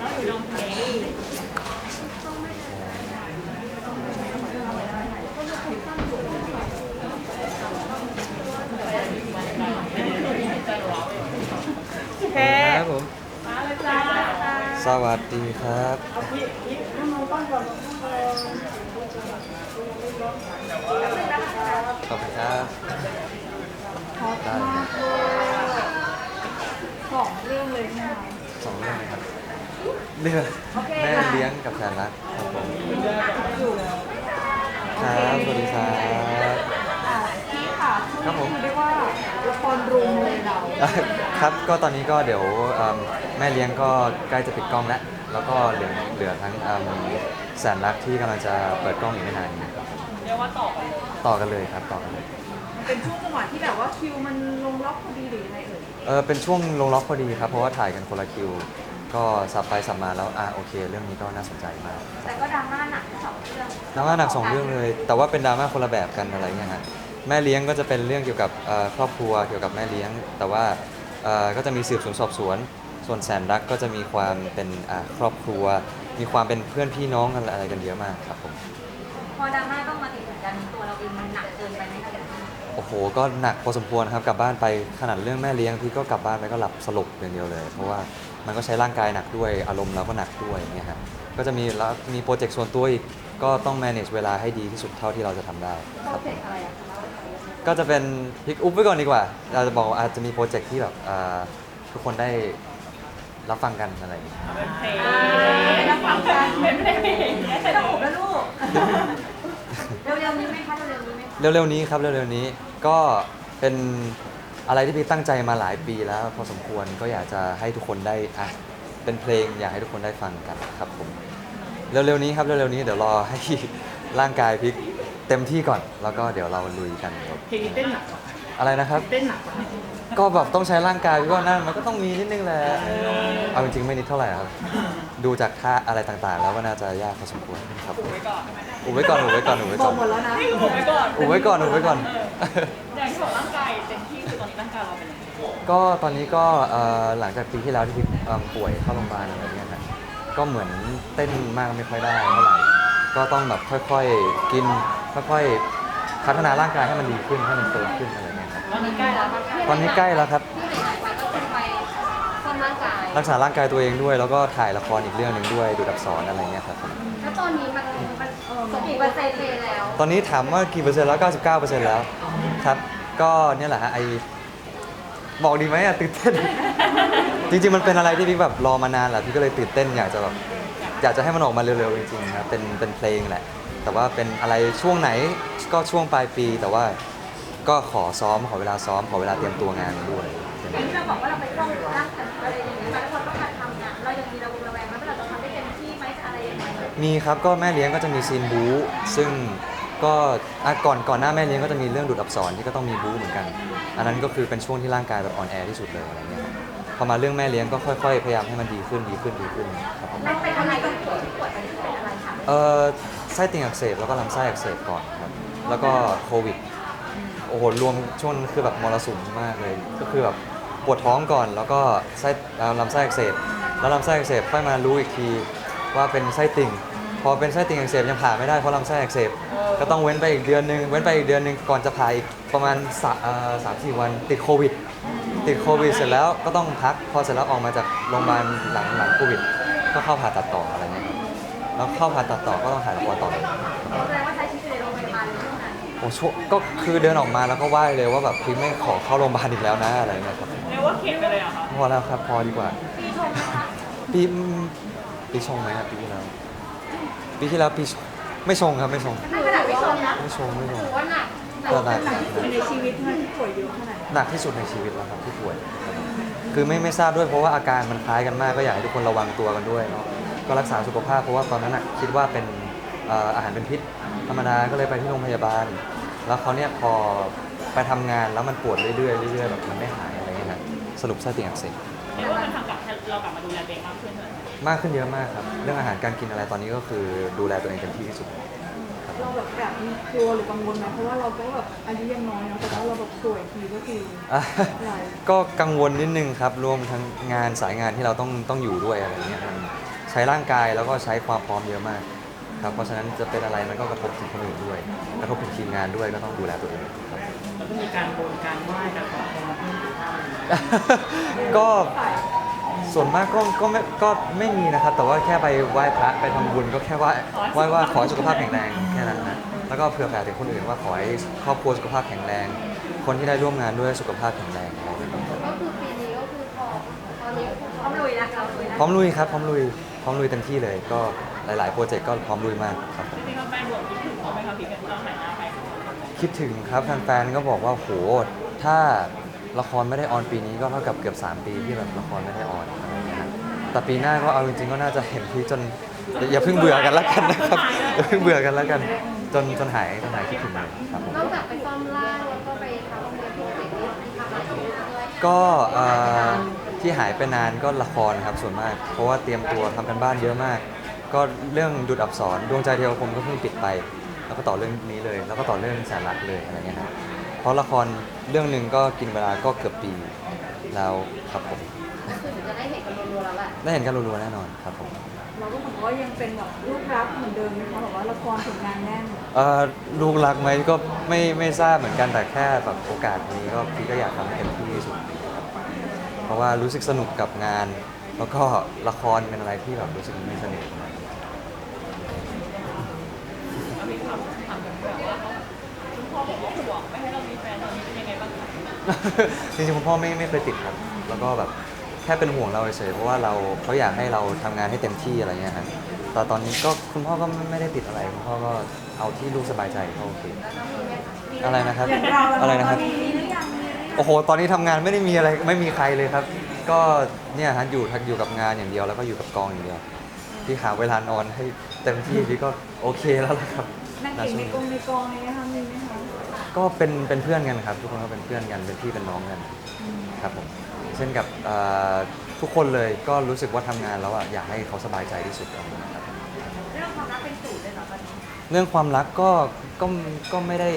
แค่ครับผม สวัสดีครับ ขอบคุณครับฮอตมากเลยสองเรื่องเลยนะคะสองเรื่องเลยครับ เรื่องโอเคแม่ค่ะเลี้ยงกับแฟนรักครับผมอยู่ครับสวัสดีครับ อะพี่ค่ะครับผมเรียกว่าละครรุมเลยเราอะครับก็ตอนนี้ก็เดี๋ยวเอิ่มแม่เลี้ยงก็ใกล้จะปิดกล้องแล้วแล้วก็เหลือเหลือทั้งเอิ่มแสนรักที่กำลังจะเปิดกล้องอีกไม่นานนี้ครับเรียกว่าต่อกันเลยต่อกันเลยครับต่อกันเลยเป็นช่วงจังหวะที่แบบว่าคิวมันลงล็อกพอดีหรือยังไงเอ่ยเออเป็นช่วงลงล็อกพอดีครับเพราะว่าถ่ายกันคนละคิว ก็สับไปสับมาแล้วอะโอเค เรื่องนี้ก็น่าสนใจมากแต่ก็ดราม่าหนักสองเรื่องดราม่าหนักสองเรื่องเลย แต่ว่าเป็นดราม่าคนละแบบกันอะไรเงี้ยฮะแม่เลี้ยงก็จะเป็นเรื่องเกี่ยวกับเอ่อครอบครัวเกี่ยวกับแม่เลี้ยง แต่ว่าเอ่อก็จะมีสืบสวนสอบสวน ส่วนแสนรักก็จะมีความเป็นอ่าครอบครัว มีความเป็นเพื่อนพี่น้องกันอะไรกันเยอะมากครับผมพอดราม่าต้องมาติดเหมือนกันตัวเราเองมันหนักเกินไปไหมคะโอ้โห ก็หนักพอสมควรครับกลับบ้านไปขนาดเรื่องแม่เลี้ยงพี่ก็กลับบ้านไปก็หลับสลบอย่างเดียวเลย เพราะว่า มันก็ใช้ร่างกายหนักด้วยอารมณ์เราก็หนักด้วยอย่างเงี้ยครับก็จะมีแล้วมีโปรเจกต์ส่วนตัวอีกก็ต้อง manage เวลาให้ดีที่สุดเท่าที่เราจะทำได้โปครรับเจกต์อะไรอะคะก็จะเป็นพิกอุ๊บไว้ก่อนดีกว่า เราจะบอกว่าอาจจะมีโปรเจกต์ที่แบบอ่าทุกคนได้รับฟังกันอะไรอย่างเงี้ยเป็นเพลงไม่ต้องฟังกันเป็นเพลงไม่ต้องอุบแล้วลูก เร็วๆนี้ไหมคะเร็วๆนี้ไหมคะเร็วๆนี้ครับเร็วๆนี้ก็เป็น อะไรที่พี่ตั้งใจมาหลายปีแล้วพอสมควรก็อยากจะให้ทุกคนได้อะเป็นเพลงอยากให้ทุกคนได้ฟังกันครับผมเร็วๆนี้ครับเร็วๆนี้เดี๋ยวรอให้ร่างกายพี่เต็มที่ก่อน แล้วก็เดี๋ยวเราลุยกันครับเพลงนี้เต้นหนักอะไรนะครับเต้นหนักกว่าก็แบบต้องใช้ร่างกายพี่ว่านั่นมันก็ต้องมีนิดนึงแหละเอาจริงๆไม่นิดเท่าไหร่ครับ ดูจากท่าอะไรต่างๆ แล้วก็น่าจะยากพอสมควรครับถูกไว้ก่อนอุบไว้ก่อนอุบไว้ก่อนอุบไว้บก่ออกนหมดแล้วนะให้ถูกไว้ก่อนอุบไว้ก่อนอุบไว้ก่อนอย่างที่บอกร่างกายเต็มที่คือตอนนี้ ร่างกายเราเป็นยังไงก็ตอนนี้ก็เอ่อหลังจากปีที่แล้วที่พี่เอิ่มป่วยเข้าโรงพยาบาลอะไรเงี้ยนะก็เหมือนเต้นมากไม่ค่อยได้เท่าไหร่ก็ต้องแบบค่อยๆกินค่อยๆพัฒนาร่างกายให้มันดีขึ้นให้มันเฟิร์มขึ้นอะไรเงี้ยครับวันนี้ใกล้แล้วครับตอนนี้ใกล้แล้วครับ ที่หายไปก็คือไปซ่อมร่างกาย รักษาร่างกายตัวเองด้วย แล้วก็ถ่ายละครอีกเรื่องหนึ่งด้วยดูดับสอนอะไรเงี้ยครับแล้วตอนนี้มันมันสมบูรณ์เปอร์เซ็นต์เลยแล้ว ตอนนี้ถามว่ากี่เปอร์เซ็นต์แล้ว 99%แล้วครับ ก็เนี่ยแหละฮะไอ บอกดีไหมอะตื่นเต้น จริงๆมันเป็นอะไรที่พี่แบบรอมานานแหละพี่ก็เลยตื่นเต้นอยากจะแบบอยากจะให้มันออกมาเร็วๆจริงๆครับเป็นเป็นเพลงแหละ แต่ว่าเป็นอะไรช่วงไหนก็ช่วงปลายปี แต่ว่าก็ขอซ้อมขอเวลาซ้อมขอเวลาเตรียมตัวงานด้วยอย่างที่เราบอกว่าเราไปซ่อมร่างกายอะไรอย่างเงี้ยแล้วเราต้องการทำงานเรายังมีระวงระแวงไหมว่าเราจะทำได้เต็มที่ไหมอะไรยังไงมีครับก็แม่เลี้ยงก็จะมีซีนบู๊ซึ่ง ก็อะก่อนก่อนหน้าแม่เลี้ยงก็จะมีเรื่องดูดอับสรที่ก็ต้องมีบู๊เหมือนกัน อันนั้นก็คือเป็นช่วงที่ร่างกายแบบอ่อนแอที่สุดเลยอะไรเงี้ยครับพอมาเรื่องแม่เลี้ยงก็ค่อยๆ พยายามให้มันดีขึ้นดีขึ้นดีขึ้นครับผมเราเป็นอะไรต้องปวยป่วยเป็นอะไรคะเออไส้ติ่งอักเสบแล้วก็ลำไส้อักเสบก่อนครับแล้วก็โควิดโอ้โหรวมช่วงนั้นคือแบบมรสุมมากเลย ก็คือแบบปวดท้องก่อน แล้วก็ไส้เอ่อลำไส้อักเสบแล้วลำไส้อักเสบค่อยมารู้อีกทีว่าเป็นไส้ติ่ง พอเป็นไส้ติ่งอักเสบยังผ่าไม่ได้เพราะลำไส้อักเสบก็ต้องเว้นไปอีกเดือนหนึ่งเว้นไปอีกเดือนหนึ่งก่อนจะผ่าอีกประมาณสะเอ่อสามสี่วันติดโควิด ติดโควิด เสร็จแล้วก็ต้องพักพอเสร็จแล้วออกมาจากโรงพยาบาลหลังหลังโควิด ก็เข้าผ่าตัดต่ออะไรเงี้ยครับแล้วเข้าผ่าตัดต่อก็ต้องถ่ายละครต่อแสดงว่าใช้ชีวิตในโรงพยาบาลเลยช่วงนั้นโอ้ช่วงก็คือเดินออกมาแล้วก็ไหว้เลยว่าแบบพี่ไม่ขอเข้าโรงพยาบาลอีกแล้วนะอะไรเงี้ยครับเรียกว่าเข็ดไปเลยเหรอคะพอแล้วครับพอดีกว่าปีชงนะคะปีอืมปีชงไหมครับปีที่แล้ว ปีที่แล้วปีชไม่ชงครับไม่ชงในขณะที่ชงนะไม่ชงไม่ชงถือว่าหนักก็หนักในชีวิตมันที่ป่วยเยอะขนาดไหนหนักที่สุดในชีวิตแล้วครับที่ป่วยครับคือไม่ไม่ทราบด้วยเพราะว่าอาการมันคล้ายกันมากก็อยากให้ทุกคนระวังตัวกันด้วยเนาะก็รักษาสุขภาพเพราะว่าตอนนั้นอะคิดว่าเป็นเอ่ออาหารเป็นพิษ ธรรมดาก็เลยไปที่โรงพยาบาล แล้วเขาเนี่ยพอไปทำงานแล้วมันปวดเรื่อยๆเรื่อยๆแบบมันไม่หายอะไรเงี้ยครับสรุปไส้ติ่งอักเสบเรียกว่ามันทำกับเรากลับมาดูแลตัวเองมากขึ้นเลยมากขึ้นเยอะมากครับ เรื่องอาหารการกินอะไรตอนนี้ก็คือดูแลตัวเองเต็มที่ที่สุดครับเราแบบแบบมีกลัวหรือกังวลไหมเพราะว่าเราก็แบบอายุยังน้อยเนาะแต่ว่าเราแบบป่วยทีก็คืออะหลายก็กังวลนิดนึงครับรวมทั้งงานสายงานที่เราต้องต้องอยู่ด้วยอะไรเงี้ยมันใช้ร่างกายแล้วก็ใช้ความพร้อมเยอะมากครับเพราะฉะนั้นจะเป็นอะไรมันก็กระทบถึงคนอื่นด้วย กระทบถึงทีมงานด้วยก็ต้องดูแลตัวเองครับ แล้วก็มีการบนการไหว้การขอพรเพิ่มอี กท่าหนึ่งก็ส่วนมากก็ก็ไม่ก็ไม่มีนะครับ แต่ว่าแค่ไปไหว้พระไปทำบุญก็แค่ไหว้ไหว้ว่าขอให้สุขภาพแข็งแรงแค่นั้นนะแล้วก็เผื่อแผ่ถึงคนอื่นว่าขอให้ครอบครัวสุขภาพแข็งแรง คนที่ได้ร่วมงานด้วยสุขภาพแข็งแรงอะไรอย่างเงี้ยก็คือปีนี้ก็คือพอตอนนี้ก็คือพร้อมลุยนะคะลุยนะพร้อมลุยครับพร้อมลุยพร้อมลุยเต็มที่เลยก็หลาย ๆ โปรเจกต์ก็พร้อมลุยมากครับผมจริงๆเราแฟนบวกคิดถึงเขาไหมคะพี่เป็นเราหายหน้าไปคิดถึงครับแฟนๆก็บอกว่าโหถ้า ละครไม่ได้ออนปีนี้ก็เท่ากับเกือบ 3 ปีที่แบบละครไม่ได้ออนอะไรอย่างเงี้ยฮะแต่ปีหน้าก็เอาจริงๆก็น่าจะเห็นพี่จนอย่าเพิ่งเบื่อกันแล้วกันนะครับอย่าเพิ่งเบื่อกันแล้วกัน จนจนหายจนหายคิดถึงเลยครับผมนอกจากไปซ่อมร่างแล้วก็ไปทำโรงเรียนพิเศษที่ทำอะไรด้วยก็เอ่อที่หายไปนานก็ละครครับส่วนมาก เพราะว่าเตรียมตัวทำกันบ้านเยอะมาก ก็เรื่องดุดอับสรดวงใจเทวคมก็เพิ่งปิดไป แล้วก็ต่อเรื่องนี้เลย แล้วก็ต่อเรื่องแสนรักเลยอะไรเงี้ยครับ เพราะละครเรื่องหนึ่งก็กินเวลาก็เกือบปีแล้วครับผมก็คือจะได้เห็นกันรัวๆแล้วแหละได้เห็นกันรัวๆแน่นอนครับผมเราก็เหมือนว่ายังเป็นแบบลูกรักเหมือนเดิมนะคะแบบว่าละครถึงงานแน่นเอ่อลูกรักไหมก็ไม่ไม่ทราบเหมือนกันแต่แค่แบบโอกาสนี้ก็พี่ก็อยากทำให้เต็มที่ที่สุดครับเพราะว่ารู้สึกสนุกกับงาน แล้วก็ละครเป็นอะไรที่แบบรู้สึกมีเสน่ห์มากแล้วมีความถามกันแบบว่าคุณพ่อบอกว่าห่วงไม่ให้เรามี จริงๆคุณพ่อไม่ไม่เคยติดครับ แล้วก็แบบแค่เป็นห่วงเราเฉยๆเพราะว่าเราเขาอยากให้เราทำงานให้เต็มที่อะไรเงี้ยครับแต่ตอนนี้ก็คุณพ่อก็ไม่ได้ติดอะไรคุณพ่อก็เอาที่ลูกสบายใจก็โอเค อะไรนะครับ อะไรนะครับ โอ้โห ตอนนี้ทำงานไม่ได้มีอะไรไม่มีใครเลยครับ ก็เนี่ยฮะอยู่ทักอยู่กับงานอย่างเดียวแล้วก็อยู่กับกองอย่างเดียว ที่หาเวลานอนให้เต็มที่พี่ก็โอเคแล้วล่ะครับนั่งเก่งในกองในกองเลยนะคะมีไหมคะ ก็เป็นเป็นเพื่อนกันครับ ทุกคนก็เป็นเพื่อนกันเป็นพี่เป็นน้องกันครับผมเช่นกับเอ่อทุกคนเลยก็รู้สึกว่าทำงานแล้วอะอยากให้เขาสบายใจที่สุดครับ เรื่องความรักเป็นสูตรเลยเหรอตอนนี้เรื่องความรักก็ก็ก็ไม่ได้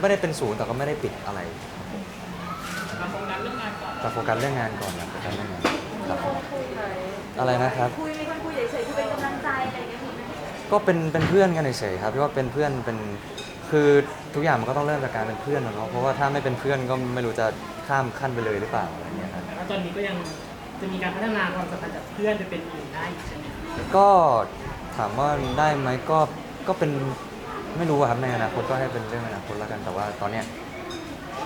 ไม่ได้เป็นศูนย์แต่ก็ไม่ได้ปิดอะไรมาโฟกัสเรื่องงานก่อนแต่โฟกัสเรื่องงานก่อนนะโฟกัสเรื่องงานครับผม คุยเลยอะไรนะครับ คุยไม่ค่อยคุยเฉยๆคือเป็นกำลังใจอะไรอย่างเงี้ยมีไหมก็เป็นเป็นเพื่อนกันเฉยๆครับที่ว่าเป็นเพื่อนเป็น คือทุกอย่างมันก็ต้องเริ่มจากการเป็นเพื่อนอะเนาะเพราะว่าถ้าไม่เป็นเพื่อนก็ไม่รู้จะข้ามขั้นไปเลยหรือเปล่าอะไรเงี้ยครับแต่ว่าตอนนี้ก็ยังจะมีการพัฒนาความสัมพันธ์จากเพื่อนไปเป็นอื่นได้อีกใช่ไหมก็ถามว่าได้ไหมก็ก็เป็นไม่รู้อะครับในอนาคตก็ให้เป็นเรื่องอนาคตแล้วกันแต่ว่าตอนเนี้ย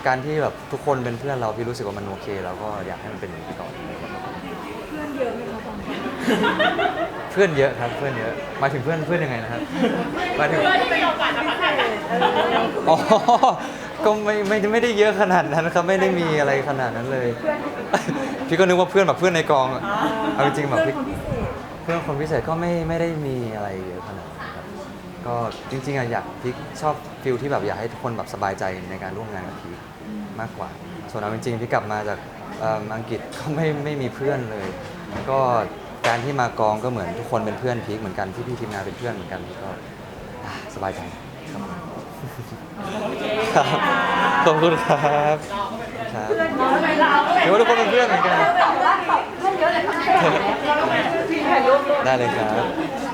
การที่แบบทุกคนเป็นเพื่อนเราพี่รู้สึกว่ามันโอเคเราก็อยากให้มันเป็นอย่างนี้ไปก่อน เพื่อนเยอะไหมคะตอนนี้ เพื่อนเยอะครับเพื่อนเยอะหมายถึงเพื่อนเพื่อนยังไงนะครับหมายถึง เพื่อที่มีโอกาสจะพัฒนาอ๋อ ก็ไม่ไม่ไม่ได้เยอะขนาดนั้นครับไม่ได้มีอะไรขนาดนั้นเลย พี่ก็นึกว่าเพื่อนแบบเพื่อนในกองอะเอาจริงๆแบบเพื่อนพี่คนพิเศษเพื่อนคนพิเศษก็ไม่ไม่ได้มีอะไรเยอะขนาดนั้นครับก็จริงๆอะอยากพี่ชอบฟิลที่แบบอยากให้ทุกคนแบบสบายใจในการร่วมงานกับพี่มากกว่า ส่วนเอาจริงๆพี่กลับมาจากเอิ่มอังกฤษก็ไม่ไม่มีเพื่อนเลย ก็ การที่มากองก็เหมือนทุกคนเป็นเพื่อนพีคเหมือนกันพี่พี่ๆทีมงานเป็นเพื่อนเหมือนกันก็อะสบายใจครับผมครับขอบคุณครับครับเราทำไมเราก็เดี๋ยวว่าทุกคนเป็นเพื่อนเหมือนกันแบบว่าเพื่อนเยอะเลยค่ะเราก็เป็นทีมถ่ายรูปได้เลยครับเ